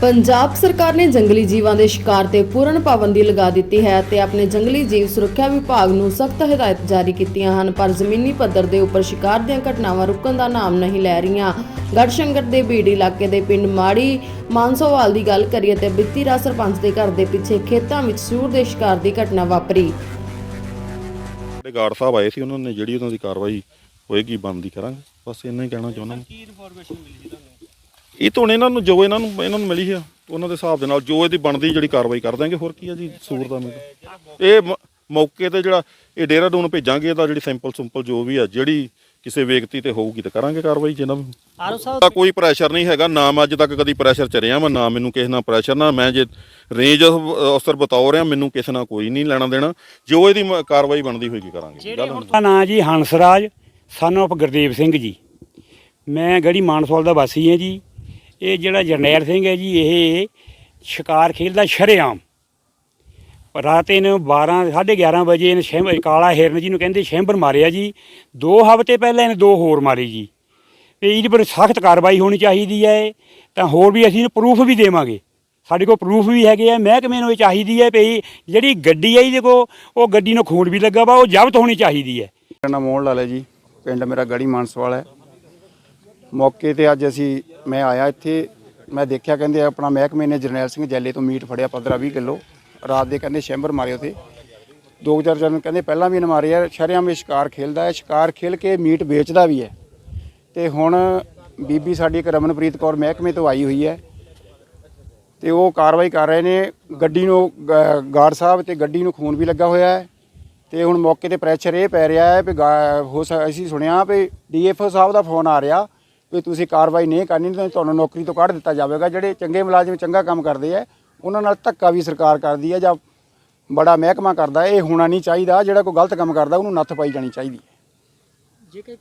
ਪੰਜਾਬ ਸਰਕਾਰ ਨੇ ਜੰਗਲੀ ਜੀਵਾਂ ਦੇ ਸ਼ਿਕਾਰ ਤੇ ਪੂਰਨ ਪਾਬੰਦੀ ਲਗਾ ਦਿੱਤੀ ਹੈ ਤੇ ਆਪਣੇ ਜੰਗਲੀ ਜੀਵ ਸੁਰੱਖਿਆ ਵਿਭਾਗ ਨੂੰ ਸਖਤ ਹਦਾਇਤ ਜਾਰੀ ਕੀਤੀਆਂ ਹਨ ਪਰ ਜ਼ਮੀਨੀ ਪੱਧਰ ਦੇ ਉੱਪਰ ਸ਼ਿਕਾਰ ਦੀਆਂ ਘਟਨਾਵਾਂ ਰੁਕਣ ਦਾ ਨਾਮ ਨਹੀਂ ਲੈ ਰਹੀਆਂ। ਗੜਸ਼ੰਕਰ ਦੇ ਬੀੜੀ ਇਲਾਕੇ ਦੇ ਪਿੰਡ ਮਾੜੀ ਮਾਨਸੋਵਾਲ ਦੀ ਗੱਲ ਕਰੀਏ ਤੇ ਬਿੱਤੀ ਰਾ ਸਰਪੰਚ ਦੇ ਘਰ ਦੇ ਪਿੱਛੇ ਖੇਤਾਂ ਵਿੱਚ ਸੂਰ ਦੇ ਸ਼ਿਕਾਰ ਦੀ ਘਟਨਾ ਵਾਪਰੀ। ਜਿਹੜੇ ਗਾਰਡ ਸਾਹਿਬ ਆਏ ਸੀ ਉਹਨਾਂ ਨੇ ਜਿਹੜੀ ਉਹਨਾਂ ਦੀ ਕਾਰਵਾਈ ਹੋਏਗੀ ਬੰਦੀ ਕਰਾਂਗੇ। ਬਸ ਇੰਨਾ ਹੀ ਕਹਿਣਾ ਚਾਹੁੰਦਾ ਕੀ ਇਨਫੋਰਮੇਸ਼ਨ ਮਿਲੀ ਜੀ ਤੁਹਾਨੂੰ? ਇਹ ਤਾਂ ਹੁਣ ਇਹਨਾਂ ਨੂੰ ਜੋ ਇਹਨਾਂ ਨੂੰ ਇਹਨਾਂ ਨੂੰ ਮਿਲੀ ਆ ਉਹਨਾਂ ਦੇ ਹਿਸਾਬ ਦੇ ਨਾਲ ਜੋ ਇਹਦੀ ਬਣਦੀ ਜਿਹੜੀ ਕਾਰਵਾਈ ਕਰ ਦਾਂਗੇ ਹੋਰ ਕੀ ਆ ਜੀ ਸੂਰ ਦਾ ਮੈਨੂੰ ਇਹ ਮ- ਮੌਕੇ ਤੇ ਜਿਹੜਾ ਇਹ ਡੇਰਾਡੂਨ ਭੇਜਾਂਗੇ ਇਹਦਾ ਜਿਹੜੀ ਸੈਂਪਲ ਸਿੰਪਲ ਜੋ ਵੀ ਆ ਜਿਹੜੀ ਕਿਸੇ ਵਿਅਕਤੀ ਤੇ ਹੋਊਗੀ ਤਾਂ ਕਰਾਂਗੇ ਕਾਰਵਾਈ ਜਿਹਨਾਂ ਨੂੰ ਆਰੋ ਸਾਹਿਬ ਤਾਂ ਕੋਈ ਪ੍ਰੈਸ਼ਰ ਨਹੀਂ ਹੈਗਾ ਨਾ ਮੈਂ ਅੱਜ ਤੱਕ ਕਦੀ ਪ੍ਰੈਸ਼ਰ ਚ ਰਿਹਾ ਮੈਂ ਨਾ ਮੈਨੂੰ ਕਿਸੇ ਨਾਲ ਪ੍ਰੈਸ਼ਰ ਨਾ ਮੈਂ ਜੇ ਰੇਂਜ ਅਫਸਰ ਬਤੌਰ ਰਿਹਾ ਮੈਨੂੰ ਕਿਸੇ ਨਾਲ ਕੋਈ ਨਹੀਂ ਲੈਣਾ ਦੇਣਾ। ਜੋ ਇਹਦੀ ਮ- ਕਾਰਵਾਈ ਬਣਦੀ ਹੋਏਗੀ ਕਰਾਂਗੇ। ਜਿਹੜੇ ਗੱਲ ਹੁਣ ਨਾਂ ਜੀ ਹੰਸਰਾਜ ਸਨ of ਗੁਰਦੇਵ ਸਿੰਘ ਜੀ। ਮੈਂ ਗੜੀ ਮਾਨਸਵਾਲ ਦਾ ਵਾਸੀ ਹਾਂ ਜੀ। ਇਹ ਜਿਹੜਾ ਜਰਨੈਲ ਸਿੰਘ ਹੈ ਜੀ, ਇਹ ਸ਼ਿਕਾਰ ਖੇਡਦਾ ਸ਼ਰੇਆਮ। ਰਾਤ ਇਹਨੂੰ 12 11:30 ਵਜੇ ਇਹਨੇ ਸ਼ੈਂਬਰ ਕਾਲਾ ਹਿਰਨ ਜੀ ਨੂੰ ਕਹਿੰਦੇ ਸ਼ੈਂਬਰ ਮਾਰਿਆ ਜੀ। ਦੋ ਹਫ਼ਤੇ ਪਹਿਲਾਂ ਇਹਨੇ ਦੋ ਹੋਰ ਮਾਰੇ ਜੀ। ਤੇ ਇਹਦੇ ਪਰ ਸਖਤ ਕਾਰਵਾਈ ਹੋਣੀ ਚਾਹੀਦੀ ਹੈ, ਤਾਂ ਹੋਰ ਵੀ ਅਸੀਂ ਪ੍ਰੂਫ ਵੀ ਦੇਵਾਂਗੇ। ਸਾਡੇ ਕੋਲ ਪ੍ਰੂਫ ਵੀ ਹੈਗੇ ਆ, ਮਹਿਕਮੇ ਨੂੰ ਇਹ ਚਾਹੀਦੀ ਹੈ ਵੀ ਜਿਹੜੀ ਗੱਡੀ ਹੈ ਇਹਦੇ ਕੋਲ, ਉਹ ਗੱਡੀ ਨੂੰ ਖੂਨ ਵੀ ਲੱਗਾ ਵਾ, ਉਹ ਜ਼ਬਤ ਹੋਣੀ ਚਾਹੀਦੀ ਹੈ। ਮੇਰਾ ਨਾਮ ਮੋਹਨ ਲਾਲ ਹੈ ਜੀ, ਪਿੰਡ ਮੇਰਾ ਗੜੀ ਮਾਨਸਵਾਲ ਹੈ। ਮੌਕੇ ਤੇ ਅੱਜ ਅਸੀਂ, ਮੈਂ ਆਇਆ ਇੱਥੇ, ਮੈਂ ਦੇਖਿਆ ਕਹਿੰਦੇ ਆਪਣਾ ਮਹਿਕਮੇ ਨੇ ਜਰਨੈਲ ਸਿੰਘ ਜੈਲੇ ਤੋਂ ਮੀਟ ਫੜਿਆ 15 20 ਕਿਲੋ, ਰਾਤ ਦੇ ਕਹਿੰਦੇ ਸ਼ੈਂਬਰ ਮਾਰੇ ਉਥੇ। ਦੋ ਚਾਰ ਜਨ ਕਹਿੰਦੇ ਪਹਿਲਾਂ ਵੀ ਇਹਨੇ ਮਾਰੇ ਆ, ਸ਼ਰਿਆਮ ਵਿੱਚ ਸ਼ਿਕਾਰ ਖੇਲਦਾ ਹੈ, ਸ਼ਿਕਾਰ ਖੇਲ ਕੇ ਮੀਟ ਵੇਚਦਾ ਵੀ ਹੈ। ਤੇ ਹੁਣ ਬੀਬੀ ਸਾਡੀ ਇੱਕ ਰਮਨਪ੍ਰੀਤ ਕੌਰ ਮਹਿਕਮੇ ਤੋਂ ਆਈ ਹੋਈ ਹੈ। ਤੇ ਉਹ ਕਾਰਵਾਈ ਕਰ ਰਹੇ ਨੇ, ਗੱਡੀ ਨੂੰ, ਗ- ਗਾਰਡ ਸਾਹਿਬ ਤੇ ਗੱਡੀ ਨੂੰ ਖੂਨ ਵੀ ਲੱਗਾ ਹੋਇਆ ਹੈ। ਤੇ ਹੁਣ ਮੌਕੇ ਤੇ ਪ੍ਰੈਸ਼ਰ ਇਹ ਪੈ ਰਿਹਾ ਹੈ ਵੀ ਗਾ- ਹੋ ਸਕ- ਅਸੀਂ ਸੁਣਿਆ ਵੀ ਡੀਐਫਓ ਸਾਹਿਬ ਦਾ ਫੋਨ ਆ ਰਿਹਾ ਵੀ ਤੁਸੀਂ ਕਾਰਵਾਈ ਨਹੀਂ ਕਰਨੀ ਤਾਂ ਤੁਹਾਨੂੰ ਨੌਕਰੀ ਤੋਂ ਕੱਢ ਦਿੱਤਾ ਜਾਵੇਗਾ। ਜਿਹੜੇ ਚੰਗੇ ਮੁਲਾਜ਼ਮ ਚੰਗਾ ਕੰਮ ਕਰਦੇ ਆ, ਉਹਨਾਂ ਨਾਲ ਧੱਕਾ ਵੀ ਸਰਕਾਰ ਕਰਦੀ ਹੈ ਜਾਂ ਬੜਾ ਮਹਿਕਮਾ ਕਰਦਾ, ਇਹ ਹੋਣਾ ਨਹੀਂ ਚਾਹੀਦਾ। ਜਿਹੜਾ ਕੋਈ ਗਲਤ ਕੰਮ ਕਰਦਾ, ਉਹਨੂੰ ਨੱਥ ਪਾਈ ਜਾਣੀ ਚਾਹੀਦੀ ਹੈ।